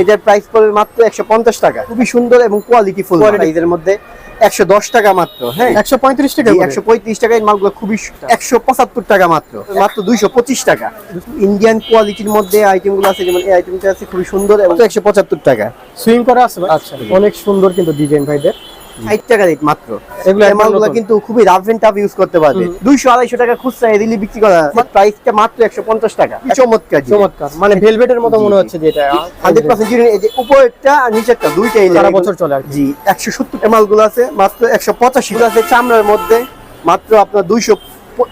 এটার প্রাইস পড়বে মাত্র একশো পঞ্চাশ টাকা। খুবই সুন্দর এবং কোয়ালিটি ফুল এদের মধ্যে একশো দশ টাকা মাত্র হ্যাঁ? একশো পঁয়ত্রিশ টাকা একশো পঁয়ত্রিশ টাকা এই মালগুলো খুবই একশো পঁচাত্তর টাকা মাত্র মাত্র দুইশো পঁচিশ টাকা। ইন্ডিয়ান কোয়ালিটির মধ্যে আইটেমগুলো আছে যেমন এই আইটেমটা আছে খুবই সুন্দর এবং একশো পঁচাত্তর টাকা। সুইং করা আছে আচ্ছা। অনেক সুন্দর কিন্তু ডিজাইন ভাইদের। ষাট টাকা রেট মাত্র। এগুলো মালগুলো কিন্তু খুবই রাফ এন্ড টাফ ইউজ করতে পারবে। দুইশো আড়াইশো টাকা খুচরা এদিলি বিক্রি করা প্রাইসটা মাত্র একশো পঞ্চাশ টাকা। চমৎকার চমৎকার। মানে ভেলভেটের মতো মনে হচ্ছে যে এটা। হান্ড্রেড পার্সেন্ট এই যে উপরেরটা আর নিচেরটা দুইটাই সারা বছর চলে আর জি একশো সত্তর এমালগুলো আছে মাত্র একশো পঁচাশি। আছে চামড়ার মধ্যে মাত্র আপনার দুইশো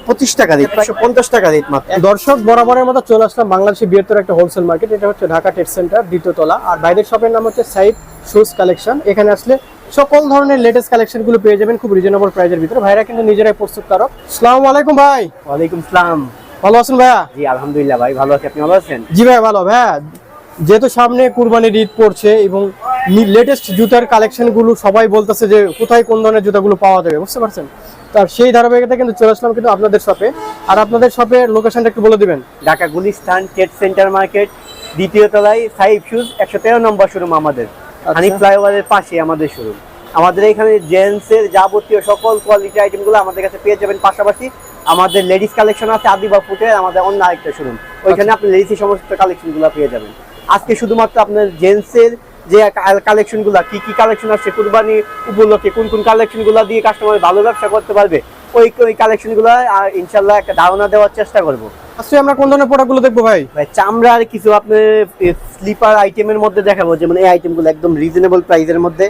পঁচিশ টাকা রেট একশো পঞ্চাশ টাকা রেট মাত্র। দর্শক বরাবরের মতো চলে আসলাম বাংলাদেশের বৃহত্তর একটা হোলসেল মার্কেট এটা হচ্ছে ঢাকা টেট সেন্টার দ্বিতীয় তলা। আর বাইরের শপের নাম হচ্ছে সাইড শুজ কালেকশন এখানে আসলে সকল ধরনের লেটেস্ট কালেকশনগুলো পেয়ে যাবেন খুব রিজনেবল প্রাইজের ভিতরে। ভাইরা কিন্তু নিজেরাই প্রস্তুতকারক সালাম আলাইকুম ভাই। ওয়ালাইকুম সালাম। ভালো আছেন ভাইয়া? জি আলহামদুলিল্লাহ ভাই ভালো আছি। আপনি ভালো আছেন? জি ভাই ভালো। ভাইয়া যেহেতু সামনে কুরবানির ঈদ পড়ছে এবং লেটেস্ট জুতার কালেকশনগুলো সবাই বলতেছে যে কোথায় কোন ধরনের জুতাগুলো পাওয়া যাবে বুঝতে পারছেন? তার সেই ধারাবাহিকতা কিন্তু চলে আসলাম কিন্তু আপনাদের শপে আর আপনাদের শপের লোকেশনটা একটু বলে দিবেন। Dhaka Gulistan trade centre market দ্বিতীয় তলায় সাইফ শুজ একশো তেরো নম্বর শোরুম আমাদের। হানি ফ্লাইওভারের পাশে আমাদের শোরুম আমাদের এখানে জেন্টসের যাবতীয় সকল কোয়ালিটি আইটেমগুলো আমাদের কাছে পেয়ে যাবেন। পাশাপাশি আমাদের লেডিস কালেকশন আছে আদিবা ফুটের আমাদের অন্য আরেকটা শোরুম ওইখানে আপনি লেডিসের সমস্ত কালেকশনগুলো পেয়ে যাবেন। আজকে শুধুমাত্র আপনার জেন্টসের যে কালেকশনগুলো কি কি কালেকশন আছে কুরবানি উপলক্ষে কোন কোন কালেকশনগুলো দিয়ে কাস্টমার ভালো ব্যবসা করতে পারবে ওই ওই কালেকশনগুলো ইনশাল্লাহ একটা ধারণা দেওয়ার চেষ্টা করব। আজকে আমরা কোন ধরনের প্রোডাক্টগুলো দেখব ভাই? ভাই চামড়ার কিছু আপনি স্লিপার আইটেমের মধ্যে দেখাবো। যেমন এই আইটেমগুলো একদম রিজনেবল প্রাইসের মধ্যে।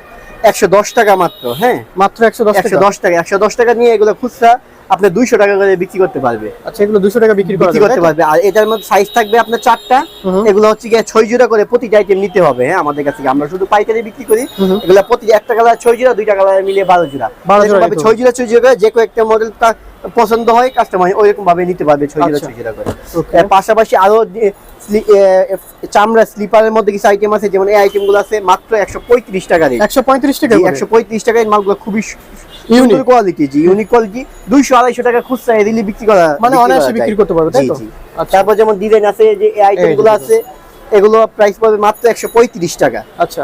একশো দশ টাকা মাত্র হ্যাঁ? মাত্র একশো দশ একশো দশ টাকা একশো দশ টাকা নিয়ে এগুলো খুচরা আপনি দুইশো টাকা করে বিক্রি করতে পারবে। আচ্ছা এগুলো দুশো টাকা বিক্রি করা বিক্রি করতে পারবে। আর এটার মধ্যে সাইজ থাকবে আপনার চারটা। এগুলো হচ্ছে গিয়ে ছয় জোড়া করে প্রতিটা আইটেম নিতে হবে হ্যাঁ আমাদের কাছে আমরা শুধু পাইকারি বিক্রি করি। এগুলো প্রতি একটা কালার ছয় জোড়া দুইটা কালার মিলিয়ে বারো জোড়া। 12 জোড়া এরকম ছয় জোড়া ছয় জোড়া যে কোনো একটা মডেল পছন্দ হয় কাস্টমার ওইরকম ভাবে নিতে পারবে ছয় জোড়া আচ্ছা। ছয় জোড়া করে. পাশাপাশি আরও চামড়া স্লিপারের মধ্যে কিছু আইটেম আছে যেমন এই আইটেমগুলো আছে মাত্র একশো পঁয়ত্রিশ টাকা একশো পঁয়ত্রিশ টাকা। একশো পঁয়ত্রিশ টাকা এই মালগুলো খুবই. ইউনিক কোয়ালিটি জি ইউনিক কোয়ালিটি দুইশো আড়াইশো টাকা খুচরা এদিলি বিক্রি করা মানে বিক্রি অনায়াসে বিক্রি করতে পারবে তাই তো? আচ্ছা। তারপর যেমন ডিজাইন আছে যে এই আইটেমগুলো আছে এগুলো প্রাইস পাবে মাত্র একশো পঁয়ত্রিশ টাকা। আচ্ছা।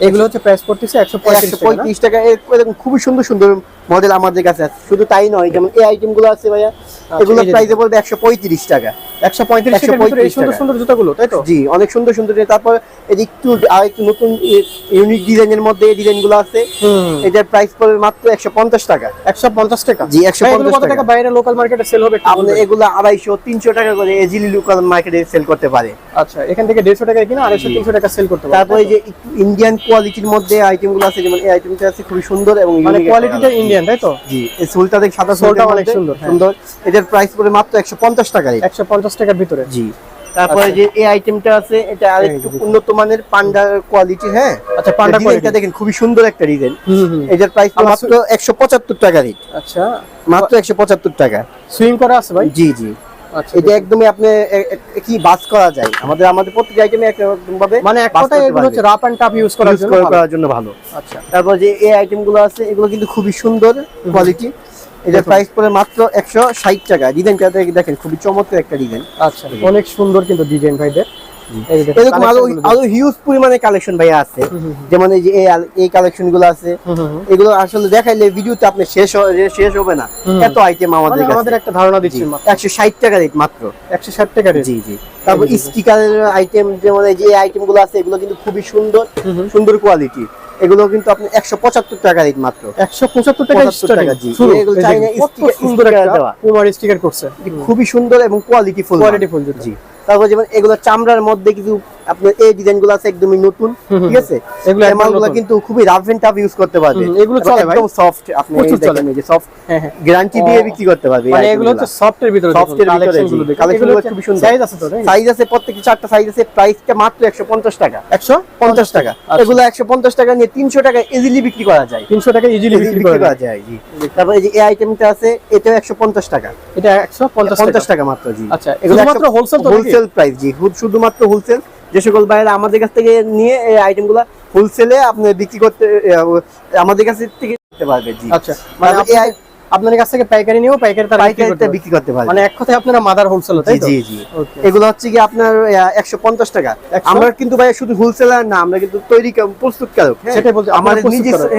এগুলো হচ্ছে প্রাইস পড়তেছে একশো পঁয়ত্রিশ একশো পঁয়ত্রিশ টাকা। এর- এরকম খুবই সুন্দর সুন্দর মডেল আমাদের কাছে আছে। শুধু তাই নয় যেমন এই আইটেমগুলো আছে ভাইয়া এগুলো এই যে প্রাইসে পড়বে একশো পঁয়ত্রিশ টাকা একশো পঁয়ত্রিশ টাকার ভিতরে এই 135 টাকা। আচ্ছা এখান থেকে 150 টাকা কিনা 250 টাকা সেল করতে পারে তারপর ইন্ডিয়ান কোয়ালিটির মধ্যে আইটেমগুলো আছে যেমন এই আইটেমটা আছে খুব সুন্দর এবং মানে ইন্ডিয়ান তাই তো? জি এই দেখ সাদা সোলটা অনেক সুন্দর সুন্দর। এদের প্রাইস পড়বে মাত্র 150 টাকা 150 পঞ্চাশ টাকার ভিতরে। জি। তারপরে আচ্ছা। যে এই আইটেমটা আছে এটা আর এই একটু যে। উন্নত মানের পান্ডা কোয়ালিটি হ্যাঁ? আচ্ছা পান্ডা কোয়ালিটি দেখেন খুবই সুন্দর একটা ডিজাইন এটার প্রাইস মাত্র একশো পঁচাত্তর টাকা রেট আচ্ছা। মাত্র একশো পঁচাত্তর টাকা। সুইং করা আছে ভাই? জি জি। আচ্ছা এটা একদমই আপনি কি বাস করা যায়? আমাদের আমাদের প্রত্যেক আইটেমে একরকম ভাবে মানে এক কথায় এগুলো হচ্ছে রাপ এন্ড টাপ ইউজ করার জন্য করার জন্য ভালো। আচ্ছা। তারপর যে এই আইটেমগুলো আছে এগুলো কিন্তু খুবই সুন্দর কোয়ালিটি দেখুন। প্রাইস পড়ে মাত্র একশো ষাট টাকা। ডিজাইনটা দেখেন খুবই চমৎকার একটা ডিজাইন আচ্ছা অনেক সুন্দর কিন্তু ডিজাইন ভাইদের। এই যে দেখুন, এরকম আরও আরও হিউজ পরিমাণে কালেকশন ভাই আছে। হুম, হুম, যেমন এই যে এই কালেকশনগুলো আছে। হুম, হুম, হুম। এগুলো আসলে দেখাইলে ভিডিওতে আপনি শেষ শেষ হবে না। এত আইটেম আমাদের মানে আমাদের একটা ধারণা দিচ্ছি একশো ষাট টাকা রেট মাত্র। একশো ষাট টাকা রেট জি জি। তারপর জি, জি। স্টিকারের আইটেম যেমন এই যে আইটেমগুলো আছে এগুলো কিন্তু খুবই সুন্দর। সুন্দর কোয়ালিটি এগুলো কিন্তু আপনি একশো পঁচাত্তর টাকা রেট মাত্র। একশো পঁচাত্তর টাকা জি। সুন্দর। পুমার স্টিকার করছে। খুবই সুন্দর এবং কোয়ালিটি ফুল কোয়ালিটি ফুল জি। তারপর যেমন এগুলো চামড়ার মধ্যে কিছু আপনার এই ডিজাইনগুলো আছে একদমই নতুন ঠিক আছে? এগুলো মালগুলো কিন্তু খুবই রাফ এন্ড টাফ ইউজ করতে পারবে। এগুলো চলে ভাই? একদম সফট আপনি চলে। এই যে সফট হ্যাঁ হ্যাঁ। গ্যারান্টি দিয়ে বিক্রি করতে পারবে মানে এগুলো হচ্ছে সফটের ভিতরে সফটের ভিতরে কালেকশনগুলো এগুলো খুবই সুন্দর। সাইজ আছে তো সাইজ আছে প্রত্যেকটা চারটা সাইজ আছে প্রাইসটা মাত্র একশো পঞ্চাশ টাকা। একশো? পঞ্চাশ টাকা। আচ্ছা। এগুলো একশো পঞ্চাশ টাকা নিয়ে তিনশো টাকা ইজিলি বিক্রি করা যায়। তিনশো টাকা ইজিলি বিক্রি করা যায়। জি। তারপরে এই যে এই আইটেমটা আছে একশো পঞ্চাশ টাকা। এটা একশো পঞ্চাশ পঞ্চাশ টাকা টাকা মাত্র জি। আচ্ছা শুধুমাত্র হোলসেল তো হোলসেল প্রাইস জি। শুধুমাত্র হোলসেল যে সকল বাইরে আমাদের কাছ থেকে নিয়ে এই আইটেমগুলো হোলসেলে আপনি বিক্রি করতে আমাদের কাছ থেকে নিতে পারবে জি। আচ্ছা মানে এই আপনাদের কাছ থেকে পাইকারি নিয়েও পাইকারি তারা বিক্রি করতে পাইকারিতে বিক্রি করতে পারবে। মানে এক কথায় আপনারা মাদার হোলসেল তাই জি তো? জি জি। এগুলো হচ্ছে কি আপনার একশো পঞ্চাশ টাকা। আমরা কিন্তু ভাই শুধু হোলসেলার না আমরা কিন্তু তৈরি প্রস্তুতকারক হ্যাঁ? সেটাই বলছি, আপনারা আমাদের প্রস্তুতকারক।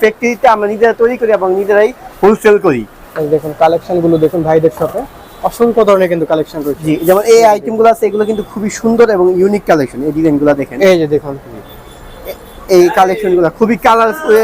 ফ্যাক্টরিতে আমরা নিজেরা তৈরি করি এবং নিজেরাই হোলসেল করি। দেখুন কালেকশনগুলো দেখুন ভাইদের শপে অসংখ্য ধরনের কিন্তু কালেকশন রয়েছে। যেমন এই আইটেমগুলো আছে এগুলো কিন্তু খুবই সুন্দর এবং ইউনিক কালেকশন এই ডিজাইনগুলো দেখেন। এই যে দেখুন। এই কালেকশনগুলো খুবই কালারফুল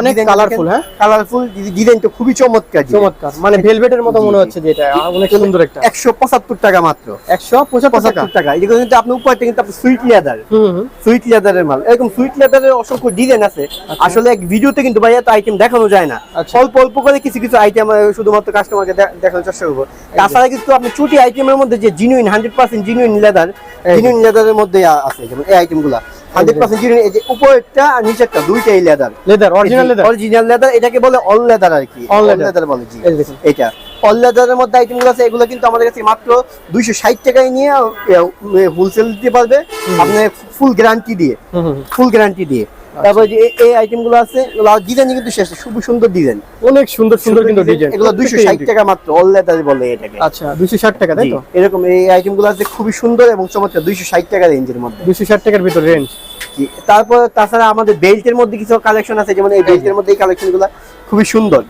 অনেক colourful, হ্যাঁ? কালারফুল ডিজাইন তো খুবই চমৎকার চমৎকার। মানে ভেলভেটের মতো মনে হচ্ছে যে এটা অনেক সুন্দর একটা। একশো পঁচাত্তর টাকা মাত্র। একশো পঁচাত্তর টাকা? পঁচাত্তর টাকা। এগুলো কিন্তু আপনি উপরটা কিন্তু আপনি সুইট লেদার হুম সুইট লেদারের মাল। এরকম সুইট লেদারের অসংখ্য ডিজাইন আছে। আসলে এক ভিডিওতে কিন্তু ভাই এত আইটেম দেখানো যায় না। আচ্ছা। অল্প অল্প করে কিছু কিছু আইটেম শুধুমাত্র কাস্টমারকে দেখানোর চেষ্টা করব। তাছাড়া কিন্তু আপনি চুটি আইটেমের মধ্যে যে genuine hundred percent genuine leather. Genuine লেদারের মধ্যে আছে। যেমন এই আইটেমগুলা হান্ড্রেড পার্সেন্ট জিনুইন এই যে উপরেরটা আর নিচেরটা দুইটাই leather leather original leather original leather এটাকে বলে অল লেদার আর কি। অল। লেদার বলে জি। এটা অল লেদারের মধ্যে আইটেমগুলো আছে এগুলো কিন্তু আমাদের কাছে মাত্র দুইশো ষাট টাকায় নিয়ে হোলসেল দিতে পারবে। আপনার ফুল গ্যারান্টি দিয়ে। ফুল গ্যারান্টি দিয়ে। তারপর যে এই- আইটেমগুলো আছে ডিজাইন কিন্তু শেষ খুব সুন্দর ডিজাইন অনেক সুন্দর সুন্দর কিন্তু ডিজাইন এগুলো দুইশো ষাট টাকা মাত্র অল লেদার বলে এটাকে। আচ্ছা দুইশো ষাট টাকা তাই তো? এরকম এই আইটেমগুলো আছে খুবই সুন্দর এবং চমৎকার দুইশো ষাট টাকা রেঞ্জের মধ্যে। দুইশো ষাট টাকার ভিতর রেঞ্জ তারপর তাছাড়া আমাদের বেল্টের মধ্যে কিছু কালেকশন আছে যেমন এই বেল্টের মধ্যে এই কালেকশনগুলো খুবই সুন্দর।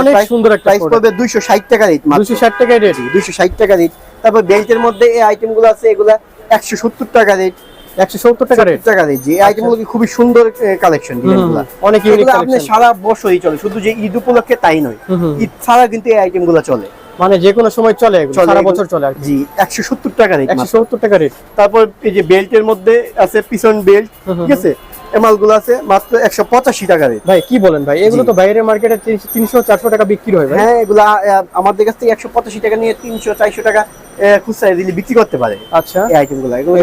অনেক সুন্দর একটা প্রাইস পড়বে দুইশো ষাট টাকা রেট দুইশো ষাট টাকায় রেট দুইশো ষাট টাকা রেট তারপর বেল্টের মধ্যে এই আইটেমগুলো আছে এগুলা একশো সত্তর টাকা রেট টাকা রেট টাকা রেট যে এই খুবই সুন্দর কালেকশন ডিজাইন অনেক ইউনিক আপনি সারা বছরই চলে শুধু যে ঈদ উপলক্ষে তাই নয়। ঈদ ছাড়া কিন্তু এই চলে। মানে যে কোনো সময় চলে এগুলো, সারা বছর চলে আর জি একশো সত্তর টাকা রেট একশো সত্তর টাকা রেট তারপর এই যে বেল্টের মধ্যে আছে পিছন বেল্ট ঠিক আছে? এমালগুলো আছে মাত্র একশো পঁচাশি টাকা রেট ভাই কি বলেন ভাই? এগুলো তো বাইরের মার্কেটে তিনশো চারশো টাকা বিক্রি হয় হ্যাঁ এগুলা আমাদের কাছ থেকে একশো পঁচাশি টাকা নিয়ে তিনশো চারশো টাকা খুচরা দিলে বিক্রি করতে পারে। আচ্ছা। এই আইটেমগুলো। এগুলো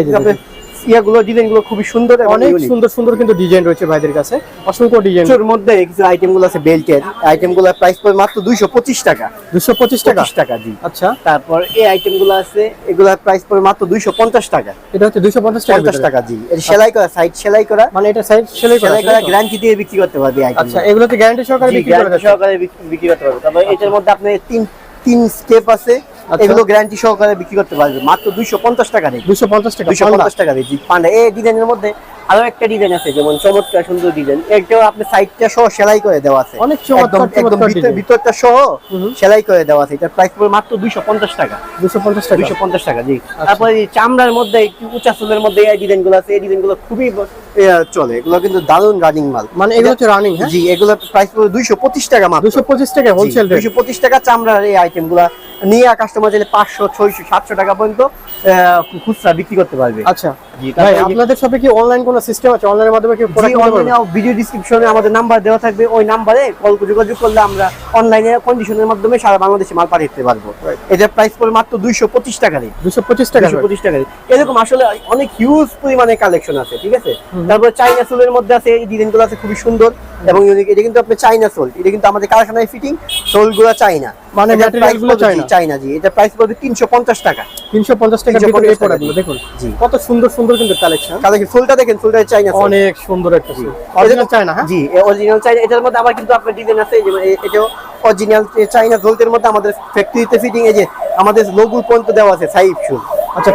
ইয়াগুলো ডিজাইনগুলো খুবই সুন্দর অনেক সুন্দর সুন্দর কিন্তু ডিজাইন রয়েছে ভাইদের কাছে। অসংখ্য ডিজাইন। কিছুর মধ্যে কিছু আইটেমগুলো আছে বেল্টের আইটেমগুলো প্রাইস পড়ে মাত্র দুইশো পঁচিশ টাকা। দুশো পঁচিশ টাকা? পঁচিশ টাকা জি। আচ্ছা। তারপর এই আইটেমগুলো আছে এগুলোর প্রাইস পড়ে মাত্র দুইশো পঞ্চাশ টাকা। এটা হচ্ছে দুশো পঞ্চাশ টাকা পঞ্চাশ টাকা জি। এটা সেলাই করা সাইড সেলাই করা। মানে এটা সাইজ সেলাই করা সেলাই করা গ্যারান্টি দিয়ে বিক্রি করতে পারবে আইটেম আচ্ছা এগুলোতে গ্যারান্টি সহকারে বিক্রি করে যাচ্ছে সহকারে বিক্রি করতে পারবে। তারপর এটার মধ্যে আপনার তিন তিন স্টেপ আছে। এগুলো গ্যারান্টি সহকারে বিক্রি করতে পারবে। মাত্র দুইশো পঞ্চাশ টাকা রেট। দুশো পঞ্চাশ টাকা দুইশো পঞ্চাশ টাকা রেট। পান্ডা এই ডিজাইনের মধ্যে আরও একটা ডিজাইন আছে যেমন চমৎকার সুন্দর ডিজাইন। এটাও আপনি সাইডটা সহ সেলাই করে দেওয়া আছে। অনেক একদম। ভিতরটা সহ। সেলাই করে দেওয়া আছে। এটার প্রাইস পড়বে মাত্র দুইশো পঞ্চাশ টাকা। দুশো পঞ্চাশ টাকা। দুইশো পঞ্চাশ টাকা জি। আচ্ছা। তারপরে এই চামড়ার মধ্যে একটু উঁচা চুলের মধ্যে এই ডিজাইনগুলো আছে। এই ডিজাইনগুলো খুবই চলে। এগুলো কিন্তু দারুণ রানিং মাল। মানে এগুলো হচ্ছে রানিং হ্যাঁ? জি এগুলো প্রাইস পড়বে দুইশো পঁচিশ টাকা মাত্র। দুশো পঁচিশ টাকা হোলসেল রেট দুইশো পঁচিশ টাকা চামড়ার এই আইটেমগুলা নিয়ে কাস্টমার চাইলে পাঁচশো ছয়শো সাতশো টাকা পর্যন্ত খুচরা বিক্রি করতে পারবে। আচ্ছা। ভাই আপনাদের শপে কি অনলাইন কোনো সিস্টেম আছে? অনলাইনের মাধ্যমে কি ভিডিও ডিসক্রিপশনে আমাদের নাম্বার দেওয়া থাকবে। ওই নাম্বারে কল যোগাযোগ করলে আমরা অনলাইনে কন্ডিশনের মাধ্যমে সারা বাংলাদেশে মাল পাঠিয়ে দিতে পারব. এটার প্রাইস পড়বে মাত্র দুইশো পঁচিশ টাকা রেট। দুশো পঁচিশ টাকা দুশো পঁচিশ টাকা এরকম আসলে অনেক হিউজ পরিমাণে কালেকশন আছে ঠিক আছে। তারপর চাইনা সোলের মধ্যে আছে এই ডিজাইনগুলো আছে খুবই সুন্দর এবং ইউনিক এটা কিন্তু আপনার চাইনা সোল এটা কিন্তু আমাদের কারখানায় ফিটিং সোলগুলো চাইনা মানে পড়বে- চায়না? জি, এটা প্রাইস পড়বে তিনশো পঞ্চাশ টাকা। তিনশো পঞ্চাশ 350 ভিতরে এই টাকা প্রোডাক্টগুলো। দেখুন। কত সুন্দর সুন্দর কিন্তু কালেকশন কালকে ফুলটা দেখেন ফুলটা চাইনা অনেক সুন্দর একটা অরিজিনাল চায় না হ্যাঁ? জি অরিজিনাল চাইনা এটার মধ্যে আবার কিন্তু আপনার ডিজাইন আছে যেমন এটাও অরিজিনাল চাইনা মধ্যে আমাদের ফ্যাক্টরিতে ফিটিং এই যে আমাদের লোগো পর্যন্ত দেওয়া আছে সাইফ আচ্ছা,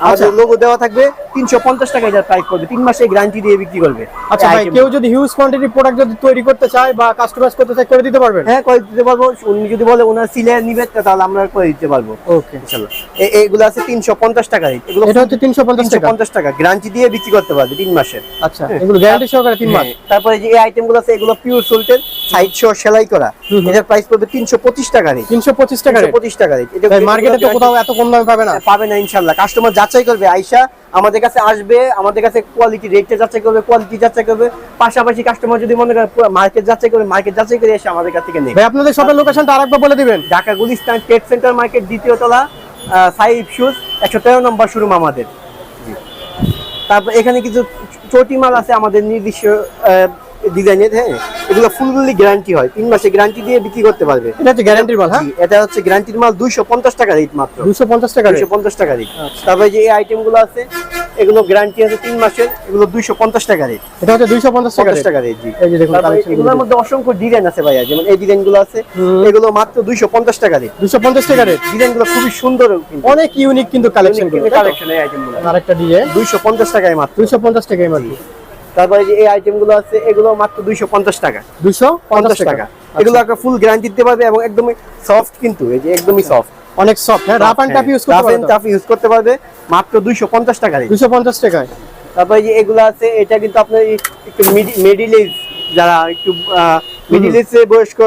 আচ্ছা। লোগো দেওয়া থাকবে। তিনশো পঞ্চাশ টাকা এটার প্রাইস করবে তিন মাসে গ্যারান্টি দিয়ে বিক্রি করবে। আচ্ছা ভাই কেউ যদি হিউজ কোয়ান্টিটি প্রোডাক্ট যদি তৈরি করতে চায় বা কাস্টমাইজ করতে চায় করে দিতে পারবেন? হ্যাঁ করে দিতে পারব। উনি যদি বলে ওনার সিলে নিবে তাহলে আমরা করে দিতে পারব। ওকে ইনশাল্লাহ। এ- আছে তিনশো পঞ্চাশ টাকা এগুলো এটা হচ্ছে তিনশো পঞ্চাশ তিনশো টাকা পঞ্চাশ টাকা। গ্যারান্টি দিয়ে বিক্রি করতে পারবে তিন মাসের আচ্ছা এগুলো গ্যারান্টি সহকারে তিন মাস। হ্যাঁ, তারপরে যে এই আছে এগুলো পিওর সোল্টের সাইড সহ সেলাই করা। এটার প্রাইস পড়বে তিনশো পঁচিশ টাকা রেট তিনশো পঁচিশ টাকা তিনশো rate। পঁচিশ টাকা রেট ভাই মার্কেটে তো কোথাও এত কম দামে পাবে না। পাবে না ইনশাল্লাহ কাস্টমার যাচাই করবে আইসা আমাদের কাছে আসবে আমাদের কাছে কোয়ালিটি রেটটা যাচাই করবে কোয়ালিটি যাচাই করবে। পাশাপাশি কাস্টমার যদি মনে করে মার্কেট যাচাই করবে মার্কেট যাচাই করে এসে আমাদের কাছ থেকে নেবে। ভাই আপনাদের শপের লোকেশনটা আরেকবার বলে দিবেন। Dhaka Gulistan trade centre market দ্বিতীয় তলা সাইব শুজ একশো তেরো নম্বর শোরুম আমাদের। তারপর এখানে কিছু চটি মাল আছে আমাদের নির্দিষ্ট ডিজাইনের হ্যাঁ? এগুলো ফুলগুলি গ্যারান্টি হয়। তিন মাসে গ্যারান্টি দিয়ে বিক্রি করতে পারবে। এটা হচ্ছে গ্যারান্টির মাল হ্যাঁ? এটা হচ্ছে গ্যারান্টির মাল দুইশো পঞ্চাশ টাকা রেট মাত্র। দুশো পঞ্চাশ টাকা দুইশো পঞ্চাশ টাকা রেট আচ্ছা। তারপরে যে এই আইটেমগুলো আছে এগুলো গ্যারান্টি আছে তিন মাসের এগুলো দুইশো পঞ্চাশ টাকা রেট এটা হচ্ছে দুইশো পঞ্চাশ টাকা রেট জি। এই যে দেখুন তারপরে এগুলোর মধ্যে অসংখ্য ডিজাইন আছে ভাইয়া যেমন এই ডিজাইনগুলো আছে এগুলো মাত্র দুইশো পঞ্চাশ টাকা রেট দুশো পঞ্চাশ টাকা রেট ডিজাইনগুলো খুবই সুন্দর অনেক ইউনিক কিন্তু কালেকশন কালেকশন এই আইটেমগুলো আরেকটা ডিজাইন দুইশো পঞ্চাশ টাকায় মাত্র। দুইশো পঞ্চাশ টাকাই মাত্র। তারপরে যে এই আইটেমগুলো আছে এগুলো মাত্র দুইশো পঞ্চাশ টাকা। দুইশো পঞ্চাশ টাকা। এগুলো একটা ফুল গ্যারান্টি দিতে পারবে এবং একদমই সফট কিন্তু এই যে একদমই সফট অনেক সফট হ্যাঁ রাফ অ্যান্ড টাফ ইউজ করতে পারবেন টাফ ইউজ করতে পারবে মাত্র দুইশো পঞ্চাশ টাকা দুইশো পঞ্চাশ টাকায়। তারপরে যে এগুলো আছে এটা কিন্তু আপনার একটু মিডিল এজ যারা একটু মিডিল এজ বয়স্ক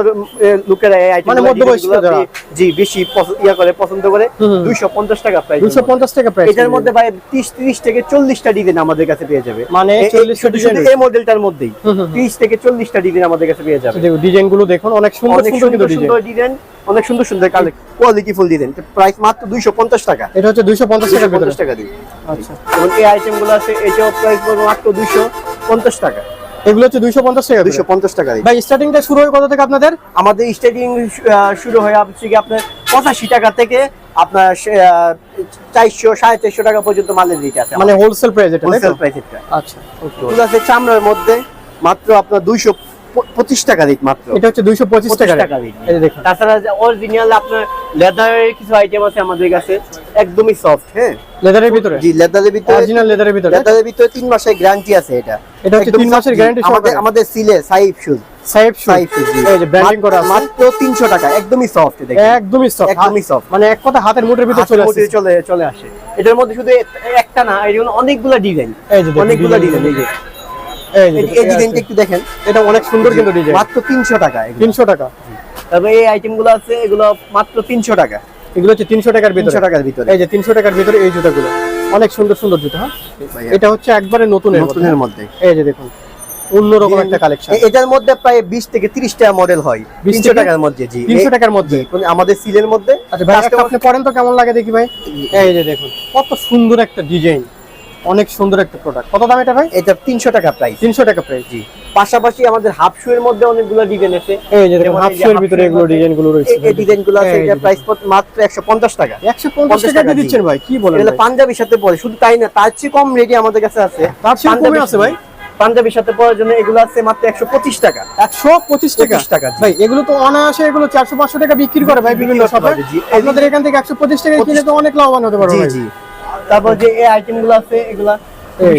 লোকেরা এই আইটেম মানে মধ্যবয়স্ক যারা। জি বেশি ইয়া করে পছন্দ করে। হুম, হুম। দুইশো পঞ্চাশ টাকা প্রাইস দুশো পঞ্চাশ টাকা প্রাইস এটার মধ্যে ভাই ত্রিশ ত্রিশ থেকে চল্লিশটা ডিজাইন আমাদের কাছে পেয়ে যাবে। মানে 40 টা এই মডেলটার মধ্যেই। হুম, হুম, হুম। ত্রিশ থেকে চল্লিশটা ডিজাইন আমাদের কাছে পেয়ে যাবে। ডিজাইনগুলো দেখুন অনেক সুন্দর সুন্দর ডিজাইন অনেক সুন্দর সুন্দর collect quality full design price মাত্র দুইশো পঞ্চাশ টাকা। এটা হচ্ছে দুইশো পঞ্চাশ টাকার পঞ্চাশ টাকা দিই আচ্ছা। এবং এই আইটেমগুলো আছে এটাও প্রাইস মাত্র দুইশো পঞ্চাশ টাকা। এগুলো হচ্ছে দুইশো পঞ্চাশ টাকা দুইশো পঞ্চাশ টাকা দিই ভাই স্টার্টিংটা শুরু হয় কত থেকে আপনাদের? আমাদের স্টার্টিং শুরু হয় হচ্ছে কি আপনার পঁচাশি টাকা থেকে আপনার চারশো সাড়ে চারশো টাকা পর্যন্ত মালের রেট আছে মানে হোলসেল প্রাইস এটা হোলসেল প্রাইস এটা। আচ্ছা okay. আছে চামড়ার মধ্যে মাত্র আপনার দুইশো পঁচিশ টাকা রেট মাত্র। এটা হচ্ছে দুইশো পঁচিশ টাকা তাছাড়া অরিজিনাল আপনার লেদারের কিছু আইটেম আছে আমাদের কাছে একদমই সফট হ্যাঁ? লেদারের ভিতরে? জি লেদারের ভিতরে অরিজিনাল লেদারের ভিতরে? লেদারের ভিতরে তিন মাসের গ্যারান্টি আছে এটা। এটা হচ্ছে একদম মাসের soft। আমাদের আমাদের সিলে সাইফ শুজ সাহেব শু সাইফ শুজ এই যে ব্র্যান্ডিং করা আছে। মাত্র 300 টাকা একদমই সফট দেখেন। একদমই সফট একদমই। মানে এক কথা হাতের মুঠের ভিতরে চলে চলে চলে আসে। এটার মধ্যে শুধু একটা না এর অনেকগুলো ডিজাইন অনেকগুলো ডিজাইন এই যে। এই ডিজাইনটা একটু দেখেন এটা অনেক সুন্দর কিন্তু ডিজাইন মাত্র 300 টাকা এই আইটেমগুলো আছে এগুলো মাত্র 300 টাকা। এগুলো হচ্ছে তিনশো টাকার ভিতরে। 300 টাকার ভিতরে। এই যে তিনশো টাকার ভিতরে এই জুতাগুলো। অনেক সুন্দর সুন্দর জুতা হ্যাঁ? এটা হচ্ছে একবারে নতুনের মধ্যে। এই যে দেখুন অন্যরকম একটা কালেকশন এটার মধ্যে প্রায় 20 থেকে 30 টাকা মডেল হয়। 20 300 টাকার মধ্যে জি। 300 টাকার মধ্যে। মানে আমাদের সিলের মধ্যে আচ্ছা ভাই আপনি পরেন তো কেমন লাগে দেখি ভাই? এই যে দেখুন কত সুন্দর একটা ডিজাইন অনেক সুন্দর একটা প্রোডাক্ট কত দাম এটা ভাই? এটা 300 টাকা প্রাইস তিনশো টাকা প্রাইস জি। পাশাপাশি আমাদের হাফ শু এর মধ্যে অনেকগুলো ডিজাইন আছে। এই যে দেখুন হাফ যে এর ভিতরে এগুলো ডিজাইনগুলো রয়েছে। এই- ডিজাইনগুলো আছে এটা প্রাইস মাত্র 150 টাকা। একশো পঞ্চাশ 50 টাকা টাকা দিয়ে দিচ্ছেন ভাই কি বলেন ভাই? পাঞ্জাবির সাথে পরে শুধু তাই না তার চেয়ে কম রেডি আমাদের কাছে আছে। তার চেয়েও কমে আছে ভাই? পাঞ্জাবির সাথে পরার জন্য এগুলো আছে মাত্র 125 টাকা। একশো পঁচিশ টাকা? 25 টাকা, ভাই এগুলো তো অনায়াসে এগুলো চারশো পাঁচশো টাকা বিক্রি করে ভাই বিভিন্ন শপে আপনাদের এখান থেকে একশো পঁচিশ টাকা কিনে তো অনেক লাভবান হতে পারবে জি জি। তারপর যে এই আইটেমগুলো আছে এগুলা।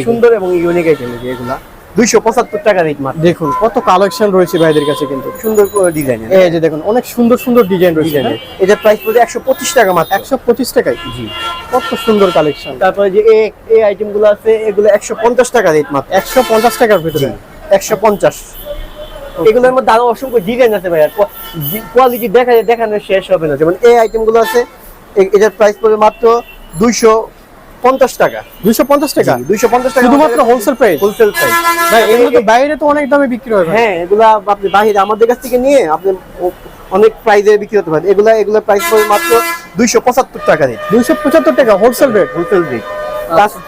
সুন্দর এবং ইউনিক আইটেম এগুলা। 275 টাকা রেট মাত্র। দেখুন কত কালেকশন রয়েছে ভাইদের কাছে কিন্তু। সুন্দর ডিজাইনের এই যে দেখুন অনেক সুন্দর সুন্দর ডিজাইন রয়েছে ডিজাইনের এটা প্রাইস পড়বে 125 টাকা মাত্র। একশো পঁচিশ টাকায়? জি। কত সুন্দর কালেকশন তারপরে যে এই এই আইটেমগুলো আছে এগুলো 150 টাকা রেট মাত্র। একশো পঞ্চাশ টাকার ভিতরে? জি 150 এগুলোর মধ্যে আরও অসংখ্য ডিজাইন আছে ভাইয়া। কোয়ালিটি দেখা দেখানো শেষ হবে না। যেমন এই আইটেমগুলো আছে এটার প্রাইস পড়বে মাত্র 250 টাকা। দুইশো পঞ্চাশ টাকা? 250 টাকা শুধুমাত্র হোলসেল প্রাইস হোলসেল প্রাইস ভাই এগুলো তো বাইরে তো অনেক দামে বিক্রি হয় হ্যাঁ এগুলা আপনি বাইরে আমাদের কাছ থেকে নিয়ে আপনি অনেক প্রাইজে বিক্রি করতে পারেন। এগুলা এগুলা প্রাইস পড়বে মাত্র 275 টাকা রেট দুইশো পঁচাত্তর টাকা হোলসেল রেট হোলসেল রেট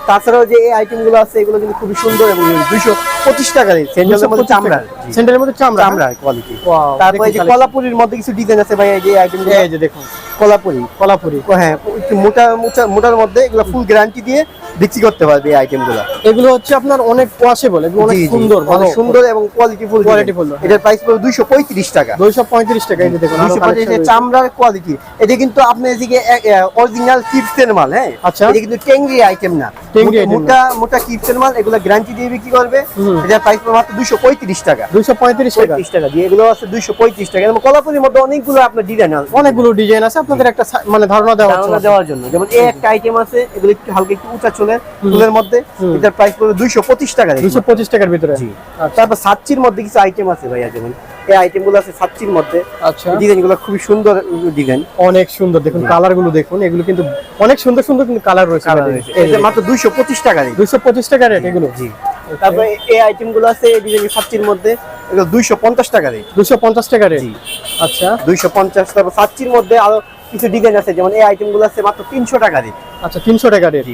তাছাড়াও যে এই আইটেমগুলো আছে এগুলো কিন্তু খুবই সুন্দর এবং দুইশো পঁচিশ টাকা দিয়ে। স্যান্ডেলের মধ্যে চামড়া। স্যান্ডেলের মধ্যে চামড়া চামড়া কোয়ালিটি তারপরে এই যে কলাপুরির মধ্যে কিছু ডিজাইন আছে ভাই এই যে আইটেম এই যে দেখুন কলাপুরি। কলাপুরি। হ্যাঁ একটু মোটা মোটার মধ্যে এগুলো ফুল গ্যারান্টি দিয়ে বিক্রি করতে পারবে এই আইটেমগুলো এগুলো হচ্ছে আপনার অনেক ওয়াশেবল এগুলো অনেক সুন্দর অনেক সুন্দর এবং কোয়ালিটি ফুল Qualityful, হ্যাঁ। এটার প্রাইস পড়বে দুইশো পঁয়ত্রিশ টাকা। দুইশো পঁয়ত্রিশ টাকা এই দেখুন আরও দুইশো collection পঁয়ত্রিশ রয়েছে। চামড়ার কোয়ালিটি এটা কিন্তু আপনি এদিকে অরিজিনাল কিপসের মাল হ্যাঁ? আচ্ছা। এটা কিন্তু টেংরি আইটেম না। টেংরি মোটা- মোটা কিপসের মাল এগুলো গ্যারান্টি দিয়ে বিক্রি করবে। এটার প্রাইস পড়বে মাত্র দুইশো পঁয়ত্রিশ টাকা। দুইশো পঁয়ত্রিশ টাকা। পঁয়ত্রিশ টাকা দিয়ে এগুলো আছে দুইশো পঁয়ত্রিশ টাকা। এবং কলাপুরির মধ্যে অনেকগুলো আপনার ডিজাইন আছে। অনেকগুলো ডিজাইন আছে আপনাদের একটা মানে ধারণা দেওয়া ধারণা দেওয়ার জন্য। যেমন এই একটা আইটেম আছে এগুলো একটু হালকা একটু উঁচা চুলের। চুলের মধ্যে এটার প্রাইস পড়বে দুইশো পঁচিশ টাকা দুইশো পঁচিশ টাকার ভিতরে? আচ্ছা। তারপর সাতচির মধ্যে কিছু আইটেম আছে ভাইয়া যেমন এই আইটেমগুলো আছে সাতচির মধ্যে। আচ্ছা। ডিজাইনগুলো খুবই সুন্দর ডিজাইন অনেক সুন্দর। দেখুন কালারগুলো দেখুন এগুলো কিন্তু অনেক সুন্দর সুন্দর কিন্তু কালার রয়েছে এটা মাত্র দুইশো পঁচিশ টাকা। দুইশো পঁচিশ টাকা রেট এগুলো? জি। তারপরে এই আইটেমগুলো আছে এই ডিজাইন সাতচির মধ্যে এগুলো দুইশো পঞ্চাশ টাকা রেট দুইশো পঞ্চাশ টাকা রেট আচ্ছা। দুইশো পঞ্চাশ তারপর সাতচির মধ্যে আরও কিছু ডিজাইন আছে যেমন এই আইটেমগুলো আছে মাত্র তিনশো টাকা রেট আচ্ছা তিনশো টাকা রেট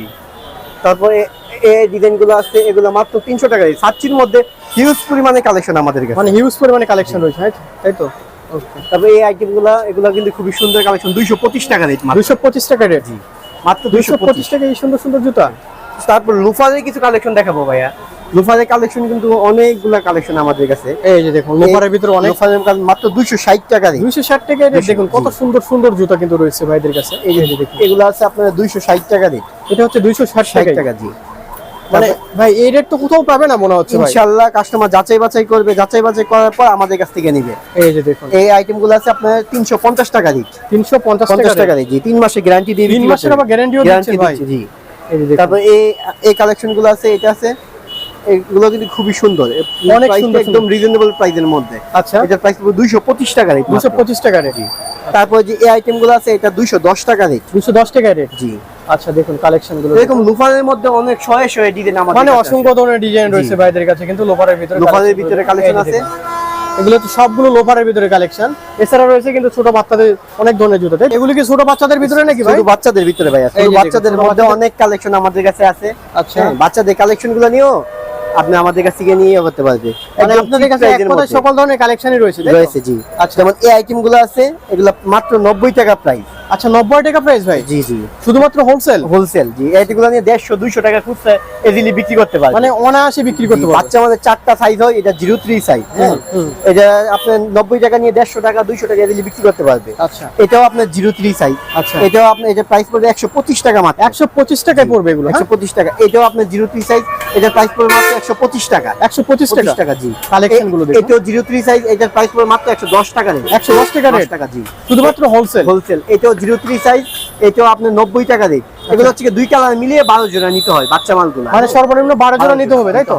তারপরে এ- এই ডিজাইনগুলো আছে এগুলো মাত্র তিনশো টাকা সাতচির মধ্যে হিউজ পরিমাণে কালেকশন আমাদের কাছে। মানে হিউজ পরিমাণে কালেকশন রয়েছে তাই তো? তারপরে এই আইটেমগুলো এগুলো কিন্তু খুবই সুন্দর কালেকশন দুইশো পঁচিশ টাকা রেট দুইশো পঁচিশ টাকা রেট মাত্র দুইশো পঁচিশ। পঁচিশ টাকা এই সুন্দর সুন্দর জুতা? তারপর লুফারের কিছু কালেকশন দেখাবো ভাইয়া। লুফারের কালেকশন কিন্তু অনেকগুলা কালেকশন আমাদের কাছে। এই যে দেখুন লোপারের ভিতরে অনেক লোফারের মাত্র দুইশো ষাট টাকা রেট দুইশো ষাট টাকা রেট দেখুন কত সুন্দর সুন্দর জুতা কিন্তু রয়েছে ভাইদের কাছে। এই যে দেখুন। এগুলো আছে আপনার দুইশো ষাট টাকা রেট এটা হচ্ছে দুইশো ষাট ষাট টাকা টাকা মানে ভাই এই রেট তো কোথাও পাবে না মনে হচ্ছে ভাই। কাস্টমার যাচাই বাছাই করবে। যাচাই বাছাই করার পর আমাদের কাছ থেকে নিবে। এই যে দেখুন। এই আছে আপনার তিনশো পঞ্চাশ টাকা রেট তিনশো পঞ্চাশ পঞ্চাশ টাকা টাকা রেট জি। তিন মাসের গ্যারান্টি দিয়ে তিন মাসের আবার গ্যারান্টিও দিচ্ছেন ভাই। জি। তারপর এই এই কালেকশনগুলো আছে এটা আছে এগুলো কিন্তু খুবই সুন্দর। অনেক সুন্দর, একদম রিজনেবল প্রাইসের মধ্যে। আচ্ছা। এটার প্রাইস পুরো টাকা রেট দুশো পঁচিশ টাকা রেট তারপর যে এই আছে এটা দুইশো দশ টাকা রেট দুশো দশ টাকা রেট জি। আচ্ছা দেখুন কালেকশনগুলো এরকম লুফারের মধ্যে অনেক শয়ে শয়ে ডিজাইন আমাদের মানে অসংখ্য ধরনের ডিজাইন রয়েছে ভাইদের কাছে কিন্তু লোফারের ভিতরে লোফারের ভিতরে কালেকশন আছে। এগুলো তো সবগুলো লোফারের ভিতরে কালেকশন এছাড়া রয়েছে কিন্তু ছোট বাচ্চাদের অনেক ধরনের জুতো? এগুলো কি ছোট বাচ্চাদের ভিতরে নাকি ভাই? বাচ্চাদের ভিতরে ভাই আছে। বাচ্চাদের মধ্যে অনেক কালেকশন আমাদের কাছে আছে। আচ্ছা। হ্যাঁ, বাচ্চাদের কালেকশনগুলো নিয়েও আপনি আমাদের কাছ থেকে নিয়ে করতে পারবে। মানে আপনাদের কাছে। সকল ধরনের কালেকশনই রয়েছে রয়েছে জি। আচ্ছা। যেমন এই আইটেমগুলো আছে এগুলো মাত্র নব্বই টাকা প্রাইস আচ্ছা নব্বই টাকা প্রাইস ভাই? জি জি। শুধুমাত্র হোলসেল হোলসেল জি। এই আইটেমগুলো নিয়ে দেড়শো দুইশো টাকা খুচরা ইজিলি বিক্রি করতে পারবে। মানে অনায়াসে বিক্রি করতে পারবে। বাচ্চা আমাদের চারটা সাইজ হয় এটা জিরো থ্রি সাইজ এটা আপনার নব্বই টাকা নিয়ে দেড়শো টাকা দুইশো টাকা ইজিলি বিক্রি করতে পারবে। আচ্ছা। এটাও আপনার জিরো থ্রি সাইজ আচ্ছা। এটাও আপনার এটা প্রাইস পড়বে একশো পঁচিশ টাকা মাত্র। একশো পঁচিশ টাকায় পড়বে এগুলো হ্যাঁ? একশো পঁচিশ টাকা। এটাও আপনার জিরো থ্রি সাইজ এটার প্রাইস পড়বে মাত্র একশো পঁচিশ টাকা। একশো পঁচিশ টাকা? টাকা জি। কালেকশনগুলো এটাও জিরো থ্রি সাইজ এটার প্রাইস পড়বে মাত্র একশো দশ টাকা রেট একশো দশ টাকা রেট টাকা জি। শুধুমাত্র হোলসেল হোলসেল এটাও জিরো থ্রি সাইজ এটাও আপনার নব্বই টাকা রেট এগুলো হচ্ছে দুই কালার মিলিয়ে বারো জোড়া নিতে হয় বাচ্চা মালগুলো। মানে সর্বনিম্ন বারো জোড়া নিতে হবে তাই তো?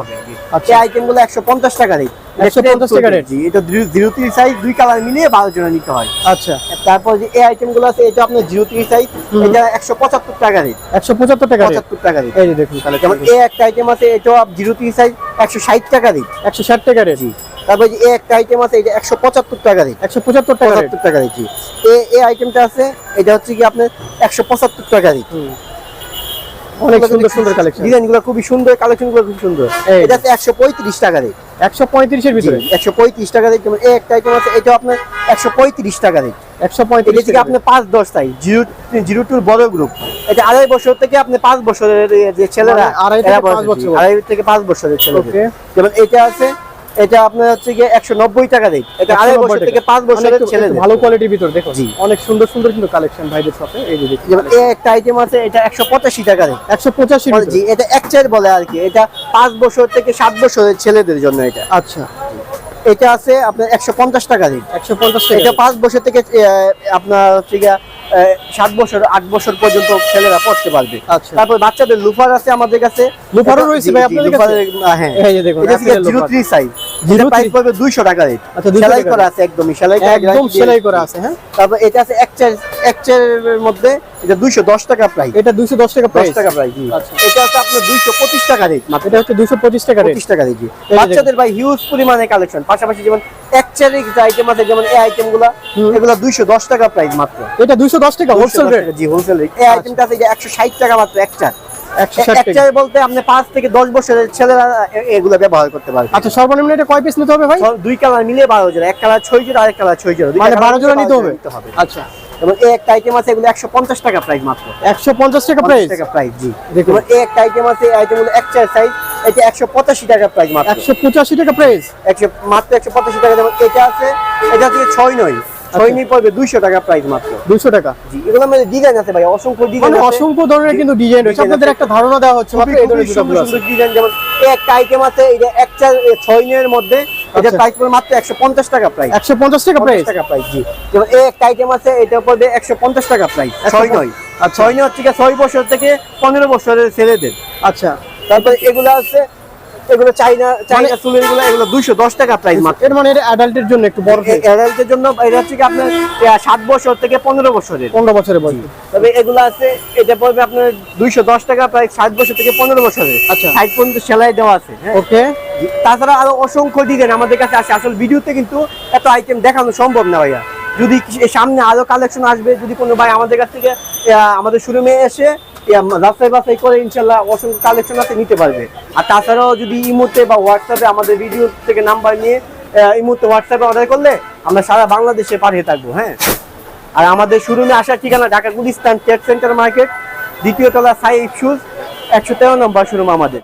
আচ্ছা। এই আইটেমগুলো একশো পঞ্চাশ টাকা রেট 150 টাকা rate। এটা জিরো থ্রি সাইজ দুই কালার মিলিয়ে বারো জোড়া নিতে হয়। আচ্ছা। তারপর যে এই আইটেমগুলো আছে এটা আপনার জিরো থ্রি সাইজ এটা একশো পঁচাত্তর টাকা রেট একশো পঁচাত্তর টাকা পঁচাত্তর টাকা রেট এই দেখুন। যেমন এই একটা আইটেম আছে এটাও জিরো থ্রি সাইজ একশো ষাট টাকা রেট একশো ষাট টাকা রেট তারপর যে একটা আইটেম আছে এটা একশো পঁচাত্তর টাকা রেট একশো পঁচাত্তর টাকা পঁচাত্তর টাকা রেট এই আইটেমটা আছে এটা হচ্ছে কি আপনার একশো পঁচাত্তর টাকা রেট অনেক সুন্দর সুন্দর কালেকশন ডিজাইনগুলো খুবই সুন্দর কালেকশনগুলো খুব সুন্দর। এটা একশো পঁয়ত্রিশ টাকা রেট একশো পঁয়ত্রিশের ভিতরে? একশো পঁয়ত্রিশ টাকা রেট যেমন এই একটা আইটেম আছে এটাও আপনার একশো পঁয়ত্রিশ টাকা রেট একশো পঁয়ত্রিশ থেকে আপনি পাঁচ দশ তাই জিরো জিরো টুর বড় গ্রুপ এটা আড়াই বছর থেকে আপনি পাঁচ বছরের যে ছেলেরা মানে আড়াই থেকে পাঁচ বছরের ছেলেদের। যেমন এটা আছে এটা আপনার হচ্ছে গিয়ে একশো নব্বই টাকা রেট এটা আড়াই বছর থেকে পাঁচ বছরের ছেলে ভালো কোয়ালিটির ভিতর দেখো। জি। অনেক সুন্দর সুন্দর কিন্তু কালেকশন ভাইদের সাথে এই যে যেমন এই একটা আইটেম আছে এটা একশো পঁচাশি টাকা রেট একশো পঁচাশি জি এটা এক চার বলে আর কি। এটা পাঁচ বছর থেকে সাত বছরের ছেলেদের জন্য এটা। আচ্ছা। এটা আছে আপনার একশো পঞ্চাশ টাকা রেট একশো পঞ্চাশ টাকা এটা পাঁচ বছর থেকে আপনার হচ্ছে সাত বছর আট বছর পর্যন্ত ছেলেরা পড়তে পারবে। আচ্ছা। তারপর বাচ্চাদের লুফার আছে আমাদের কাছে। লুফারও রয়েছে ভাই আপনাদের হ্যাঁ। দেখুন জিরো থ্রি সাইজ প্রাইস পড়বে দুইশো টাকা রেট আচ্ছা, সেলাই করা আছে একদমই সেলাই করা একদম সেলাই করা আছে হ্যাঁ। তারপর এটা আছে এক চেয়ার এক চেয়ারের মধ্যে এটা দুইশো দশ টাকা প্রাইস এটা দুশো দশ টাকা দশ প্রাইস টাকা প্রাইস জি। আচ্ছা। এটা আছে আপনার দুইশো পঁচিশ টাকা রেট মাত্র। এটা হচ্ছে দুশো পঁচিশ টাকা রেট পঁচিশ টাকা রেট জি। বাচ্চাদের ভাই হিউজ পরিমাণে কালেকশন পাশাপাশি যেমন কিছু আইটেম আছে যেমন এই আইটেমগুলা হুম। এগুলো দুইশো দশ টাকা প্রাইস মাত্র। এটা দুশো দশ টাকা হোলসেল 210 রেট জি হোলসেল রেট এই আইটেমটা আছে একশো ষাট টাকা মাত্র এক চার একশো ষাট এক টাকা। চার বলতে আপনি পাঁচ থেকে দশ বছরের ছেলেরা এগুলো ব্যবহার করতে পারবে। আচ্ছা সর্বনিম্ন এটা কয় পিস নিতে হবে ভাই? দুই কালার মিলিয়ে বারো জোড়া। এক কালার ছয় জোড়া আরেক কালার ছয় জোড়া। মানে বারো জোড়া নিতে হবে। আচ্ছা। এবং এই একটা আইটেম আছে এগুলো একশো পঞ্চাশ টাকা প্রাইস মাত্র। একশো পঞ্চাশ টাকা প্রাইস টাকা প্রাইস জি। দেখুন। এক এই একটা আইটেম আছে এই আইটেমগুলো এক চার সাইজ এটা একশো পঁচাশি টাকা প্রাইস মাত্র। একশো পঁচাশি টাকা প্রাইস একশো মাত্র একশো পঁচাশি টাকা যেমন এটা আছে এটা হচ্ছে ছয় নয়। ছয় পড়বে দুইশো টাকা প্রাইস মাত্র। দুশো টাকা। জি এগুলো মধ্যে ডিজাইন আছে ভাই অসংখ্য ডিজাইন মানে অসংখ্য ধরনের কিন্তু ডিজাইন রয়েছে। আপনাদের একটা ধারণা দেওয়া হচ্ছে মাত্র এই ধরনের সুন্দর সুন্দর ডিজাইন যেমন এই একটা আইটেম আছে এটা ছয় মধ্যে এটা আচ্ছা। প্রাইস পড়বে মাত্র একশো পঞ্চাশ টাকা প্রাইস একশো পঞ্চাশ টাকা প্রাইস টাকা প্রাইস জি। যেমন এই একটা আইটেম আছে এটা পড়বে একশো পঞ্চাশ টাকা প্রাইস ছয় নয়। আর ছয় নয় হচ্ছে ছয় বছর থেকে পনেরো বছরের ছেলেদের আচ্ছা। তারপরে এগুলো আছে এগুলো চাইনা চাইনা চুলেরগুলো এগুলো দুইশো দশ টাকা প্রাইস মাত্র। এর মানে এটা অ্যাডাল্টের জন্য একটু বড় অ্যাডাল্টের জন্য এটা হচ্ছে কি আপনার আহ, সাত বছর থেকে পনেরো বছরের। পনেরো বছরের বয়স। তবে এগুলো আছে এটা পড়বে আপনার দুইশো দশ টাকা প্রায় সাত বছর থেকে পনেরো বছরের। আচ্ছা। সাইড পর্যন্ত সেলাই দেওয়া আছে হ্যাঁ। ওকে। তাছাড়া আরও অসংখ্য ডিজাইন আমাদের কাছে আসে আসলে ভিডিওতে কিন্তু এত আইটেম দেখানো সম্ভব না ভাইয়া। যদি সামনে আরও কালেকশন আসবে যদি কোনো ভাই আমাদের কাছ থেকে আমাদের শোরুমে এসে যাচাই বাছাই করে ইনশাল্লাহ অসংখ্য কালেকশন আছে নিতে পারবে। আর তাছাড়াও যদি ইমোতে বা হোয়াটসঅ্যাপে আমাদের ভিডিও থেকে নাম্বার নিয়ে ইমোতে হোয়াটসঅ্যাপে অর্ডার করলে আমরা সারা বাংলাদেশে পাঠিয়ে থাকব হ্যাঁ? আর আমাদের শোরুমে আসার ঠিকানা Dhaka Gulistan trade centre market দ্বিতীয় তলা সাই শুজ একশো তেরো নম্বর শোরুম আমাদের।